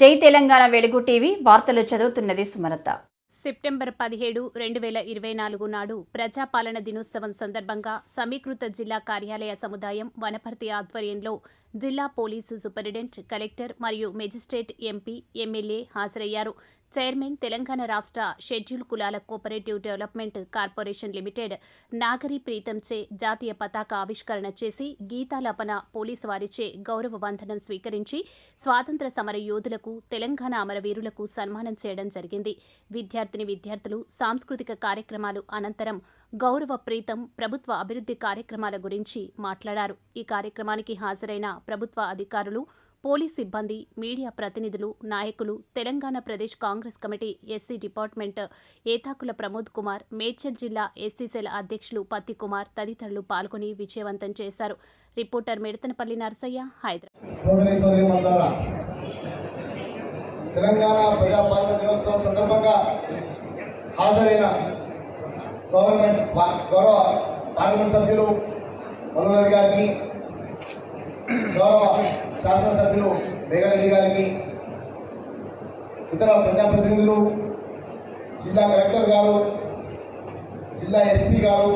జై తెలంగాణ వెలుగు టీవీ వార్తలు చదువుతున్నది సుమలత. సెప్టెంబర్ పదిహేడు రెండు వేల ఇరవై నాలుగు నాడు ప్రజాపాలన దినోత్సవం సందర్భంగా సమీకృత జిల్లా కార్యాలయ సముదాయం వనపర్తి ఆధ్వర్యంలో జిల్లా పోలీసు సూపరింటెండెంట్ కలెక్టర్ మరియు మెజిస్ట్రేట్ ఎంపీ ఎమ్మెల్యే హాజరయ్యారు. చైర్మన్ తెలంగాణ రాష్ట్ర షెడ్యూల్ కులాల cooperative development corporation limited Nagari ప్రీతంచే జాతీయ పతాక ఆవిష్కరణ చేసి గీతాలాపన పోలీసు వారిచే గౌరవ వందనం స్వీకరించి స్వాతంత్ర సమర యోధులకు తెలంగాణ అమరవీరులకు సన్మానం చేయడం జరిగింది. విద్యార్థిని విద్యార్థులు సాంస్కృతిక కార్యక్రమాలు అనంతరం గౌరవ ప్రీతం ప్రభుత్వ అభివృద్ధి కార్యక్రమాల గురించి మాట్లాడారు. ఈ కార్యక్రమానికి హాజరైన ప్రభుత్వ అధికారులు పోలీస్ సిబ్బంది మీడియా ప్రతినిధులు నాయకులు Telangana Pradesh Congress committee SC department Etakula Pramod Kumar Medchal జిల్లా ఎస్సీ సెల్ అధ్యక్షులు పత్తి కుమార్ తదితరులు పాల్గొని విజయవంతం చేశారు. రిపోర్టర్ మిడతనపల్లి నరసయ్య హైదరాబాద్. తెలంగాణ ప్రజాపాలన దినోత్సవం సందర్భంగా హాజరైన గవర్నమెంట్ గౌరవ పార్లమెంట్ సభ్యులు మనోహర్ గారికి గౌరవ శాసనసభ్యులు మేఘారెడ్డి గారికి ఇతర ప్రజాప్రతినిధులు జిల్లా కలెక్టర్ గారు జిల్లా ఎస్పీ గారు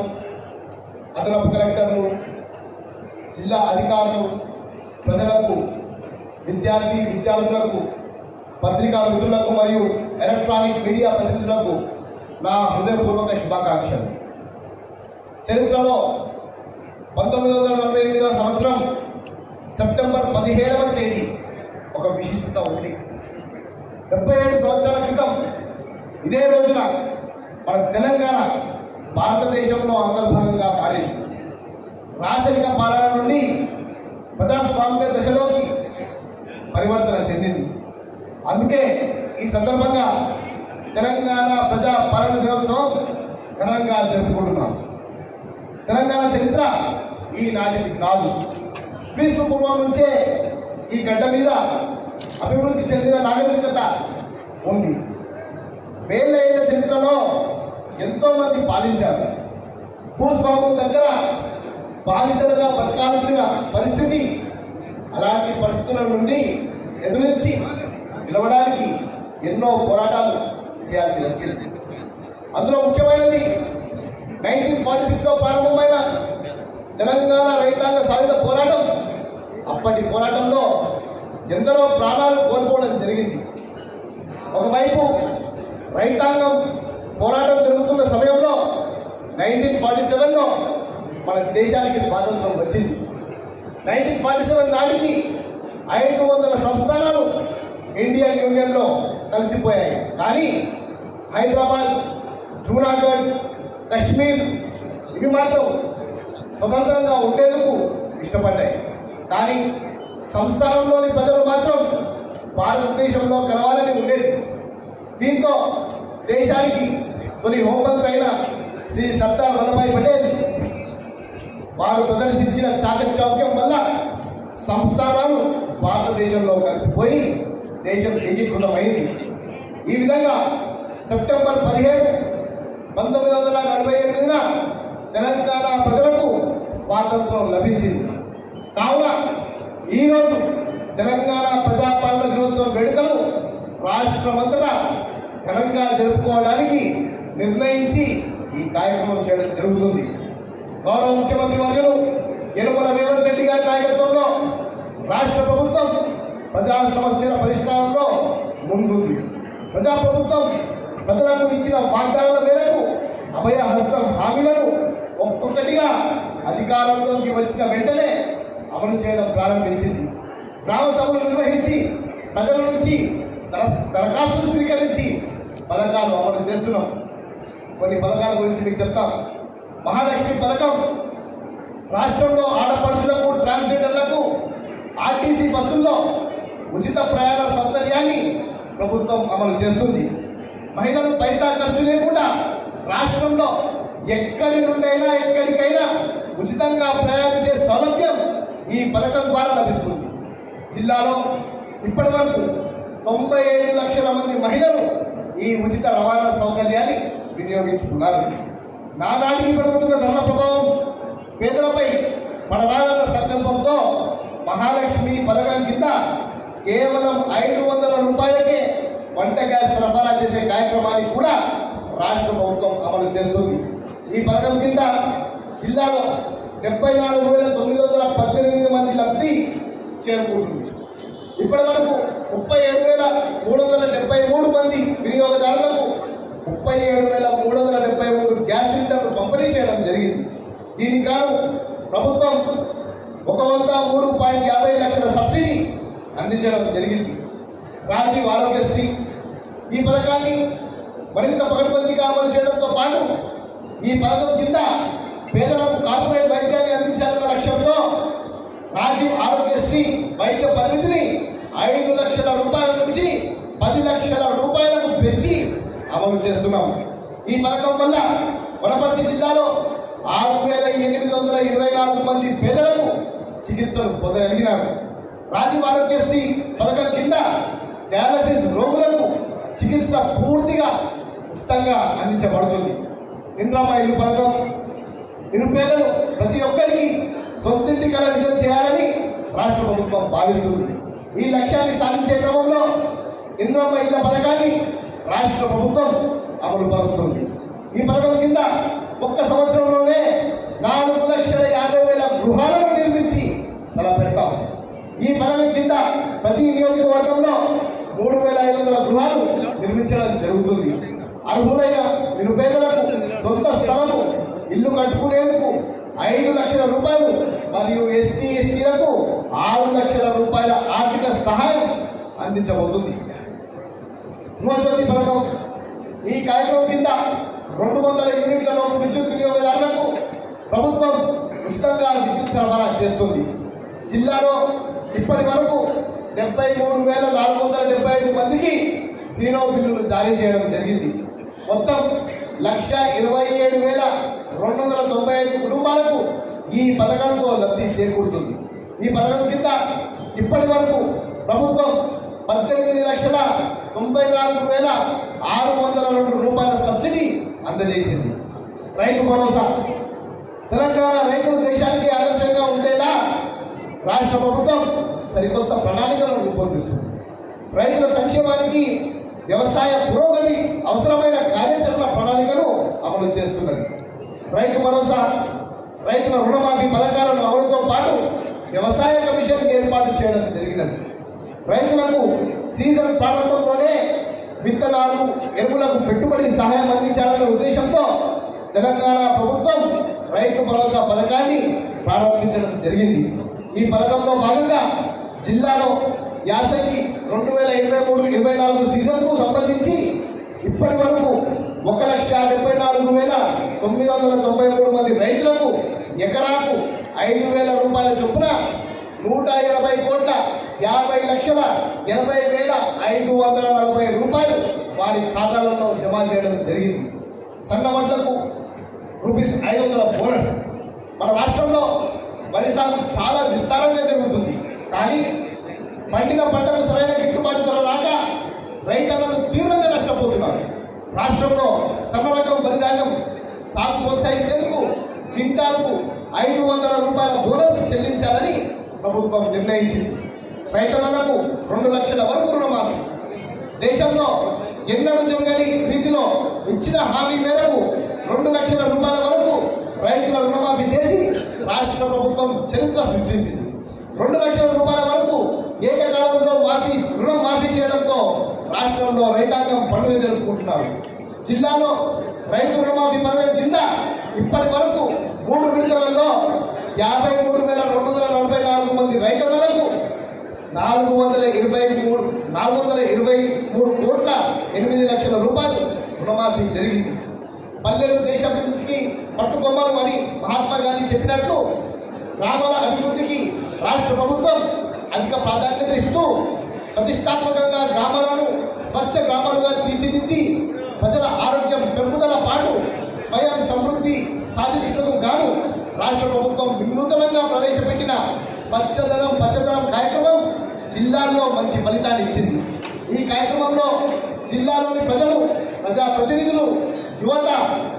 అదనపు కలెక్టర్లు జిల్లా అధికారులు ప్రజలకు విద్యార్థి విద్యార్థులకు పత్రికా మిత్రులకు మరియు ఎలక్ట్రానిక్ మీడియా ప్రతినిధులకు నా హృదయపూర్వక శుభాకాంక్షలు. చరిత్రలో పంతొమ్మిది వందల నలభై ఎనిమిదవ సంవత్సరం సెప్టెంబర్ పదిహేడవ తేదీ ఒక విశిష్టత ఉంది. డెబ్బై ఏడు సంవత్సరాల క్రితం ఇదే రోజున మన తెలంగాణ భారతదేశంలో అంతర్భాగంగా మారింది. రాచరిక పాలన నుండి ప్రజాస్వామ్య దశలోకి పరివర్తన చెందింది. అందుకే ఈ సందర్భంగా తెలంగాణ ప్రజా పాలన దినోత్సవం ఘనంగా జరుపుకుంటున్నాం. తెలంగాణ చరిత్ర ఈనాటిది కాదు. క్రీస్తు పూర్వం నుంచే ఈ గడ్డ మీద అభివృద్ధి చెందిన నాగరికత ఉంది. వేల ఏళ్ళ చరిత్రలో ఎంతోమంది పాలించారు. భూస్వాముల దగ్గర బాధితులుగా బతకాల్సిన పరిస్థితి అలాంటి పరిస్థితుల నుండి ఎదురించి నిలవడానికి ఎన్నో పోరాటాలు చేయాల్సి వచ్చింది. అందులో ముఖ్యమైనది నైన్టీన్ ఫార్టీ సిక్స్లో ప్రారంభమైన తెలంగాణ రైతాంగ సాయుధ పోరాటం. అప్పటి పోరాటంలో ఎందరో ప్రాణాలు కోల్పోవడం జరిగింది. ఒకవైపు రైతాంగం పోరాటం జరుగుతున్న సమయంలో నైన్టీన్ ఫార్టీ సెవెన్లో మన దేశానికి స్వాతంత్రం వచ్చింది. నైన్టీన్ ఫార్టీ సెవెన్ నాటికి ఐదు వందల సంస్థానాలు ఇండియన్ యూనియన్లో కలిసిపోయాయి. కానీ హైదరాబాద్ జూనాగఢ్ కశ్మీర్ ఇవి మాత్రం స్వతంత్రంగా ఉండేందుకు ఇష్టపడ్డాయి. కానీ సంస్థానంలోని ప్రజలు మాత్రం భారతదేశంలో కలవాలని ఉండేది. దీంతో దేశానికి కొన్ని హోంమంత్రైన శ్రీ సర్దార్ వల్లభాయ్ పటేల్ వారు ప్రదర్శించిన చాకచౌక్యం వల్ల సంస్థానాలు భారతదేశంలో కలిసిపోయి దేశం ఏకీకృతమైంది ఈ విధంగా సెప్టెంబర్ పదిహేడు పంతొమ్మిది వందల నలభై ఎనిమిదిన తెలంగాణ ప్రజలకు స్వాతంత్రం లభించింది. కావున ఈరోజు తెలంగాణ ప్రజాపాలన దినోత్సవం వేడుకలు రాష్ట్రమంతటా ఘనంగా జరుపుకోవడానికి నిర్ణయించి ఈ కార్యక్రమం చేయడం జరుగుతుంది. గౌరవ ముఖ్యమంత్రి వర్యులు యనుమల రేవంత్ రెడ్డి గారి నాయకత్వంలో రాష్ట్ర ప్రభుత్వం ప్రజా సమస్యల పరిష్కారంలో ముందుంది. ప్రజా ప్రభుత్వం ప్రజలకు ఇచ్చిన వాగ్దానాల మేరకు అభయ హస్తం హామీలను ఒక్కొక్కటిగా అధికారంలోకి వచ్చిన వెంటనే అమలు చేయడం ప్రారంభించింది. గ్రామ సభలు నిర్వహించి ప్రజల నుంచి దర- దరఖాస్తులు స్వీకరించి పథకాలు అమలు చేస్తున్నాం. కొన్ని పథకాల గురించి మీకు చెప్తాం. మహాలక్ష్మి పథకం. రాష్ట్రంలో ఆడపడుచులకు ట్రాన్స్జెండర్లకు ఆర్టీసీ బస్సుల్లో ఉచిత ప్రయాణ సౌకర్యాన్ని ప్రభుత్వం అమలు చేస్తుంది. మహిళలు పైసా ఖర్చు లేకుండా రాష్ట్రంలో ఎక్కడి నుండైనా ఎక్కడికైనా ఉచితంగా ప్రయాణించే సౌలభ్యం ఈ పథకం ద్వారా లభిస్తుంది. జిల్లాలో ఇప్పటి వరకు తొంభై ఐదు లక్షల మంది మహిళలు ఈ ఉచిత రవాణా సౌకర్యాన్ని వినియోగించుకున్నారు. నానాటికి పెరుగుతున్న ధర్మ ప్రభావం పేదలపై పడరాలన్న సంకల్పంతో మహాలక్ష్మి పథకం కింద కేవలం ఐదు వందల రూపాయలకే వంట గ్యాస్ సరఫరా చేసే కార్యక్రమాన్ని కూడా రాష్ట్ర ప్రభుత్వం అమలు చేస్తుంది. ఈ పథకం కింద జిల్లాలో డెబ్బై నాలుగు వేల తొమ్మిది వందల పద్దెనిమిది మంది లబ్ధి చేరుకుంటుంది. ఇప్పటి వరకు ముప్పై ఏడు వేల మూడు వందల డెబ్బై మూడు మంది వినియోగదారులకు ముప్పై ఏడు వేల మూడు వందల డెబ్బై మూడు గ్యాస్ సిలిండర్లు పంపిణీ చేయడం జరిగింది. దీనికి గాను ప్రభుత్వం ఒక వంద మూడు పాయింట్ యాభై లక్షల సబ్సిడీ అందించడం జరిగింది. రాజీవ్ ఆరోగ్యశ్రీ ఈ పథకాన్ని మరింత పకడ్బందీగా అమలు చేయడంతో పాటు ఈ పథకం కింద పేదలకు కార్పొరేట్ ఆరోగ్యశ్రీ వైద్య పరిమితిని ఐదు లక్షల రూపాయల నుంచి పది లక్షల రూపాయలకు పెంచి అమలు చేస్తున్నాం. ఈ పథకం వల్ల వనపర్తి జిల్లాలో ఆరు వేల ఎనిమిది వందల ఇరవై నాలుగు మంది పేదలకు చికిత్సలు పొందగలిగినారు. రాజీవ్ ఆరోగ్యశ్రీ పథకం కింద డయాలసిస్ రోగులకు చికిత్స పూర్తిగా ఉచితంగా అందించబడుతుంది. ఇంద్రమ్మ ఇల్లు పథకం నిరుపేదలు ప్రతి ఒక్కరికి సొంతింటి కల విజయం చేయాలని రాష్ట్ర ప్రభుత్వం భావిస్తుంది. ఈ లక్ష్యాన్ని సాధించే క్రమంలో ఇంద్రమ్మ ఇళ్ళ పథకాన్ని రాష్ట్ర ప్రభుత్వం అమలు పరుస్తుంది. ఈ పథకం కింద ఒక్క సంవత్సరంలోనే నాలుగు లక్షల యాభై వేల గృహాలను నిర్మించి తలపెడతాం ఈ పథకం కింద ప్రతి నియోజకవర్గంలో మూడు వేల ఐదు వందల గృహాలు నిర్మించడం జరుగుతుంది. అర్హులైన నిరుపేదలకు సొంత స్థలము ఇల్లు కట్టుకునేందుకు ఐదు లక్షల రూపాయలు మరియు ఎస్సీ ఎస్టీలకు ఆరు లక్షల రూపాయల ఆర్థిక సహాయం అందించబోతుంది. గృహజ్యోతి పథకం. ఈ కార్యక్రమం కింద రెండు వందల యూనిట్లలో విద్యుత్ వినియోగదారులకు ప్రభుత్వం ఉచితంగా విద్యుత్ సరఫరా చేస్తుంది. జిల్లాలో ఇప్పటి వరకు డెబ్బై మూడు వేల నాలుగు వందల డెబ్బై ఐదు మందికి జీరో బిల్లులు జారీ చేయడం జరిగింది. మొత్తం లక్ష ఇరవై ఏడు వేల రెండు వందల తొంభై ఐదు కుటుంబాలకు ఈ పథకంతో లబ్ధి చేకూరుతుంది. ఈ పథకం కింద ఇప్పటి వరకు ప్రభుత్వం పద్దెనిమిది లక్షల తొంభై నాలుగు వేల ఆరు వందల రెండు రూపాయల సబ్సిడీ అందజేసింది. రైతు భరోసా. తెలంగాణ రైతులు దేశానికి ఆదర్శంగా ఉండేలా రాష్ట్ర ప్రభుత్వం సరికొత్త ప్రణాళికలను రూపొందిస్తుంది. రైతుల సంక్షేమానికి వ్యవసాయ పురోగతి అవసరమైన కార్యాచరణ ప్రణాళికను అమలు చేస్తున్నది. రైతు భరోసా. రైతుల రుణమాఫీ పథకాలను అమలుతో పాటు వ్యవసాయ కమిషన్ ఏర్పాటు చేయడం జరిగినది. రైతులకు సీజన్ ప్రారంభంలోనే విత్తనాలు ఎరువులకు పెట్టుబడి సహాయం అందించాలనే ఉద్దేశంతో తెలంగాణ ప్రభుత్వం రైతు భరోసా పథకాన్ని ప్రారంభించడం జరిగింది. ఈ పథకంలో భాగంగా జిల్లాలో యాసకి రెండు వేల ఇరవై మూడు ఇరవై నాలుగు సీజన్కు సంబంధించి ఇప్పటి వరకు ఒక లక్ష డెబ్బై నాలుగు వేల తొమ్మిది వందల తొంభై మూడు మంది రైతులకు ఎకరాకు ఐదు వేల రూపాయల చొప్పున నూట ఎనభై కోట్ల యాభై లక్షల ఎనభై వేల ఐదు వందల నలభై రూపాయలు వారి ఖాతాలలో జమ చేయడం జరిగింది. సన్నవడ్లకు రూపీస్ ఐదు వందల బోనస్. మన రాష్ట్రంలో వరి సాగు చాలా విస్తారంగా జరుగుతుంది. కానీ పండిన పంటకు సరైన గిట్టుబాటు ధర రాక రైతన్నలు తీవ్రంగా నష్టపోతున్నారు. రాష్ట్రంలో సన్న రకం వరి ధాన్యం సాగు ప్రోత్సహించేందుకు క్వింటాల్కు ఐదు వందల రూపాయల బోనస్ చెల్లించాలని ప్రభుత్వం నిర్ణయించింది. రైతులకు రెండు లక్షల వరకు రుణమాఫీ. దేశంలో ఎన్నడూ జరగని రీతిలో ఇచ్చిన హామీ మేరకు రెండు లక్షల రూపాయల వరకు రైతుల రుణమాఫీ చేసి రాష్ట్ర ప్రభుత్వం చరిత్ర సృష్టించింది. రెండు లక్షల రూపాయల వరకు ఏకకాలంలో మాఫీ రుణం మాఫీ చేయడంతో రాష్ట్రంలో రైతాంగం పనులు తెలుసుకుంటున్నారు జిల్లాలో రైతు రుణమాఫీ పథకం కింద ఇప్పటి వరకు మూడు విడతలలో యాభై మూడు వేల రెండు వందల నలభై నాలుగు మంది రైతులకు నాలుగు వందల ఇరవై మూడు నాలుగు వందల ఇరవై మూడు కోట్ల ఎనిమిది లక్షల రూపాయలు రుణమాఫీ జరిగింది. పల్లెలు దేశాభివృద్ధికి పట్టుకొమ్మలు అని మహాత్మా గాంధీ చెప్పినట్లు గ్రామాల అభివృద్ధికి రాష్ట్ర ప్రభుత్వం అధిక ప్రాధాన్యత ఇస్తూ ప్రతిష్టాత్మకంగా గ్రామాలను స్వచ్ఛ గ్రామాలుగా తీర్చిదిద్ది ప్రజల ఆరోగ్యం పెంపుదల పాటు స్వయం సమృద్ధి సాధించడం గాను రాష్ట్ర ప్రభుత్వం వినూతనంగా ప్రవేశపెట్టిన స్వచ్ఛదనం పచ్చదనం కార్యక్రమం జిల్లాల్లో మంచి ఫలితాన్ని ఇచ్చింది. ఈ కార్యక్రమంలో జిల్లాలోని ప్రజలు ప్రజాప్రతినిధులు యువత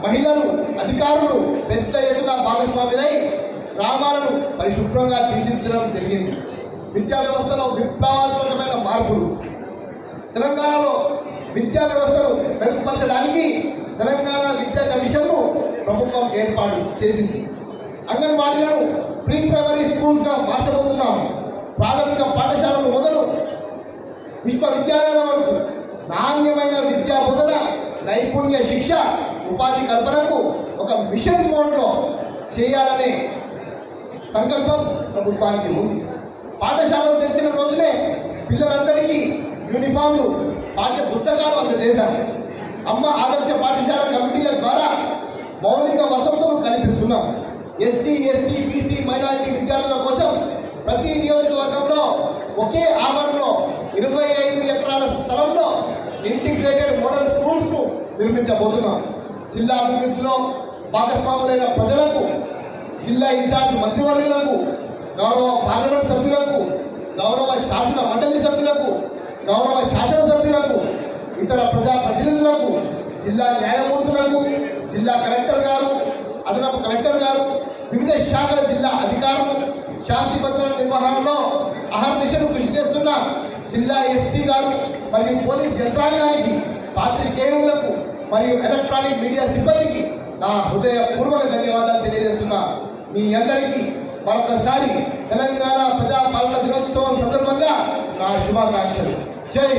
మహిళలు అధికారులు పెద్ద ఎత్తున భాగస్వాములై గ్రామాలను పరిశుభ్రంగా తీర్చిదిద్దడం జరిగింది. విద్యా వ్యవస్థలో విప్లవాత్మకమైన మార్పులు. తెలంగాణలో విద్యా వ్యవస్థను మెరుగుపరచడానికి తెలంగాణ విద్యా కమిషన్ను ప్రభుత్వం ఏర్పాటు చేసింది. అంగన్వాడీలను ప్రీ ప్రైమరీ స్కూల్స్గా మార్చబోతున్నాం. ప్రాథమిక పాఠశాలలు మొదలు. విశ్వవిద్యాలయాల వరకు నాణ్యమైన విద్యా బోధన నైపుణ్య శిక్ష ఉపాధి కల్పనకు ఒక మిషన్ మోడ్లో చేయాలనే సంకల్పం ప్రభుత్వానికి ఉంది. పాఠశాలలు తెరిచిన రోజునే పిల్లలందరికీ యూనిఫామ్లు పాఠ్య పుస్తకాలు అందజేశారు. అమ్మ ఆదర్శ పాఠశాల కమిటీల ద్వారా మౌలిక వసతులు కల్పిస్తున్నాం. ఎస్సీ ఎస్టీ బీసీ మైనారిటీ విద్యార్థుల కోసం ప్రతి నియోజకవర్గంలో ఒకే ఆవరణలో ఇరవై ఐదు ఎకరాల స్థలంలో ఇంటిగ్రేటెడ్ మోడల్ స్కూల్స్ను నిర్మించబోతున్నాం. జిల్లా అభివృద్ధిలో భాగస్వాములైన ప్రజలకు జిల్లా ఇన్ఛార్జ్ మంత్రివర్యులకు గౌరవ పార్లమెంట్ సభ్యులకు గౌరవ శాసన మండలి సభ్యులకు గౌరవ శాసనసభ్యులకు ఇతర ప్రజా ప్రతినిధులకు జిల్లా న్యాయమూర్తులకు జిల్లా కలెక్టర్ గారు అదనపు కలెక్టర్ గారు వివిధ శాఖల జిల్లా అధికారులు శాంతి భద్రతల నిర్వహణలో అహర్నిశలు కృషి చేస్తున్న జిల్లా ఎస్పీ గారు మరియు పోలీస్ యంత్రాంగానికి పాత్రికేయులకు మరియు ఎలక్ట్రానిక్ మీడియా సిబ్బందికి నా హృదయపూర్వక ధన్యవాదాలు తెలియజేస్తున్నా. మీ అందరికీ మరొకసారి తెలంగాణ ప్రజాపాలన దినోత్సవం సందర్భంగా నా శుభాకాంక్షలు. జై